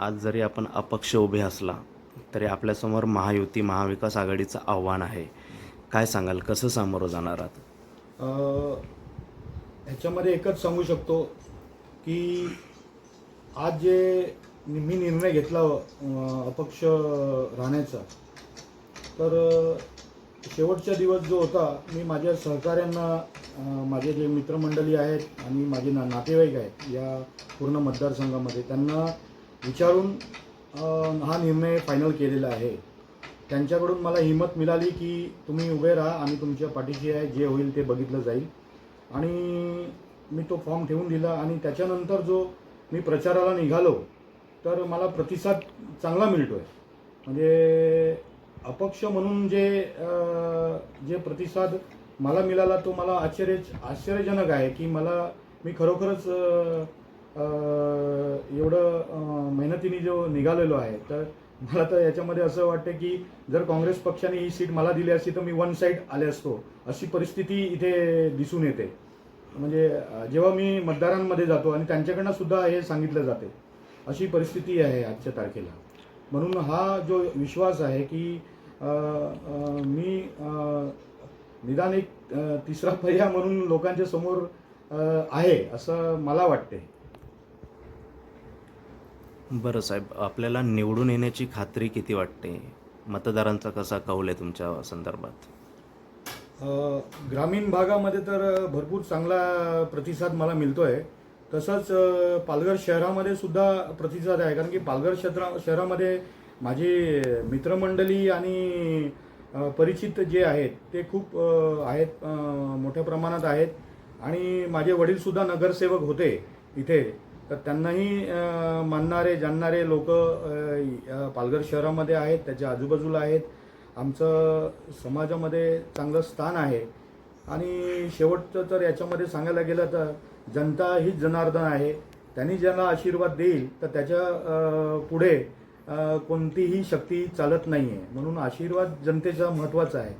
आज जरी आपण अपक्ष उभे असला तरी आपल्यासमोर महायुती महाविकास आघाडीचं आव्हान आहे. काय सांगाल? कसं सामोरं जाणार आहात? ह्याच्यामध्ये एकच सांगू शकतो की आज जे मी निर्णय घेतला अपक्ष राहण्याचा तर शेवटचा दिवस जो होता मी माझ्या सहकाऱ्यांना माझे जे मित्रमंडळी आहेत आणि माझे ना नातेवाईक आहेत या पूर्ण मतदारसंघामध्ये त्यांना विचारून हा निर्णय फायनल केलेला आहे. त्यांच्याकडून मला हिंमत मिळाली की तुम्ही उभे राहा आम्ही तुमच्या पाठीशी आहे जे होईल ते बघितलं जाईल. आणि मी तो फॉर्म ठेवून दिला आणि त्याच्यानंतर जो मी प्रचाराला निघालो तर मला प्रतिसाद चांगला मिळतो आहे म्हणजे अपक्ष म्हणून जे जे प्रतिसाद मला मिळाला तो मला आश्चर्य आश्चर्यजनक आहे की मला मी खरोखरच पद्धतीने जो निघालेलो आहे तर मला तर याच्यामध्ये असं वाटतं की जर काँग्रेस पक्षाने ही सीट मला दिली असती तर मी वन साईड आले असतो. अशी परिस्थिती इथे दिसून येते. म्हणजे जेव्हा मी मतदारांमध्ये जातो आणि त्यांच्याकडनं सुद्धा हे सांगितलं जाते अशी परिस्थिती आहे आजच्या तारखेला. म्हणून हा जो विश्वास आहे की मी निदान एक तिसरा पर्याय म्हणून लोकांच्या समोर आहे असं मला वाटते बरं साहेब आपल्याला निवडून येण्याची खात्री किती वाटते? मतदारांचा कसा कौल आहे तुमच्या संदर्भात? अ, ग्रामीण भागामध्ये तर भरपूर चांगला प्रतिसाद मला मिळतो आहे तसंच अ, पालघर शहरामध्ये सुद्धा प्रतिसाद आहे. कारण की पालघर शहरा शहरामध्ये माझी मित्रमंडळी आणि अ, परिचित जे आहेत ते खूप अ, आहेत अ, मोठ्या प्रमाणात आहेत. आणि माझे वडीलसुद्धा नगरसेवक होते इथे. तर त्यांनाही मानणारे जाणणारे लोक पालघर शहरामध्ये आहेत त्याच्या आजूबाजूला आहेत. आमचं समाजामध्ये चांगलं स्थान आहे. आणि शेवटचं तर याच्यामध्ये सांगायला गेलं तर जनता हीच जनार्दन आहे. त्यांनी ज्यांना आशीर्वाद देईल तर त्याच्या पुढे कोणतीही शक्ती चालत नाही आहे म्हणून आशीर्वाद जनतेचा महत्त्वाचा आहे.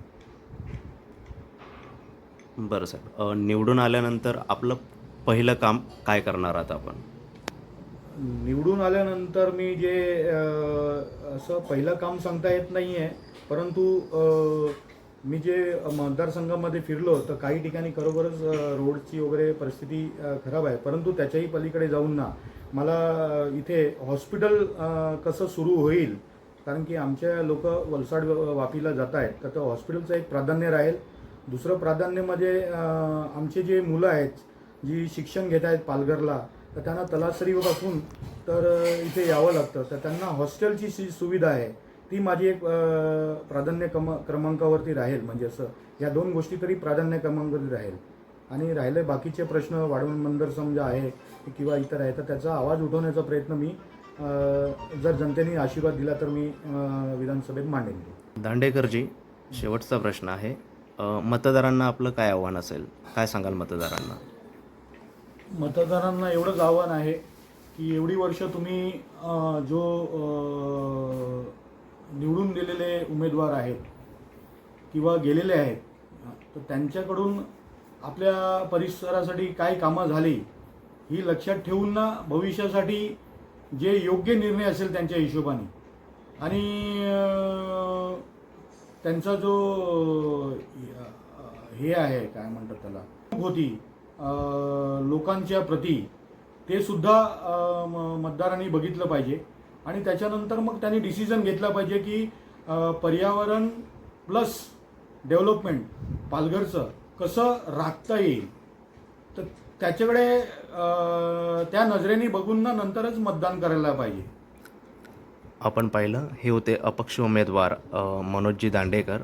बरं साहेब निवडून आल्यानंतर आपलं पहिलं काम काय करणार आहात आपण? निवडून आल्यानंतर मी जे असं पहिलं काम सांगता येत नाही आहे परंतु मी जे मतदारसंघामध्ये फिरलो तर काही ठिकाणी खरोखरच रोडची वगैरे परिस्थिती खराब आहे. परंतु त्याच्याही पलीकडे जाऊन ना मला इथे हॉस्पिटल कसं सुरू होईल कारण की आमच्या लोक वलसाड वापीला जात आहेत तर त्या हॉस्पिटलचं एक प्राधान्य राहील. दुसरं प्राधान्य म्हणजे आमचे जे मुलं आहेत जी शिक्षण घेत आहेत पालघरला तर त्यांना तलासरीपासून तर इथे यावं लागतं. तर त्यांना हॉस्टेलची जी सुविधा आहे. ती माझी एक प्राधान्य क्रम क्रमांकावरती राहील. म्हणजे असं या दोन गोष्टी तरी प्राधान्य क्रमांकावरती राहील. आणि राहिले बाकीचे प्रश्न वाढवून मंदर समजा आहे किंवा इतर आहे तर त्याचा आवाज उठवण्याचा प्रयत्न मी जर जनतेने आशीर्वाद दिला तर मी विधानसभेत मांडेन. दांडेकरजी शेवटचा प्रश्न आहे. मतदारांना आपलं काय आव्हान असेल? काय सांगाल मतदारांना? मतदारांना एवढंच आव्हान आहे की एवढी वर्ष तुम्ही जो निवडून दिलेले उमेदवार आहेत किंवा गेलेले आहेत तर त्यांच्याकडून आपल्या परिसरासाठी काय कामं झाली ही लक्षात ठेवून ना भविष्यासाठी जे योग्य निर्णय असेल त्यांच्या हिशोबाने. आणि त्यांचा जो हे आहे काय म्हणतात त्याला होती लोकांच्या प्रती ते सुद्धा म- मतदारांनी बघितलं पाहिजे. आणि त्याच्यानंतर मग त्यांनी डिसिजन घेतला पाहिजे की पर्यावरण प्लस डेव्हलपमेंट पालघरचं कसं राखता येईल? तर त्याच्याकडे त्या नजरेने बघून ना नंतरच मतदान करायला पाहिजे. आपण पाहिलं हे होते अपक्ष उमेदवार मनोजजी दांडेकर.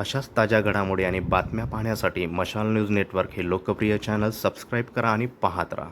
अशाच ताज्या घडामोडी आणि बातम्या पाहण्यासाठी मशाल न्यूज नेटवर्क हे लोकप्रिय चॅनल सबस्क्राईब करा आणि पाहत राहा.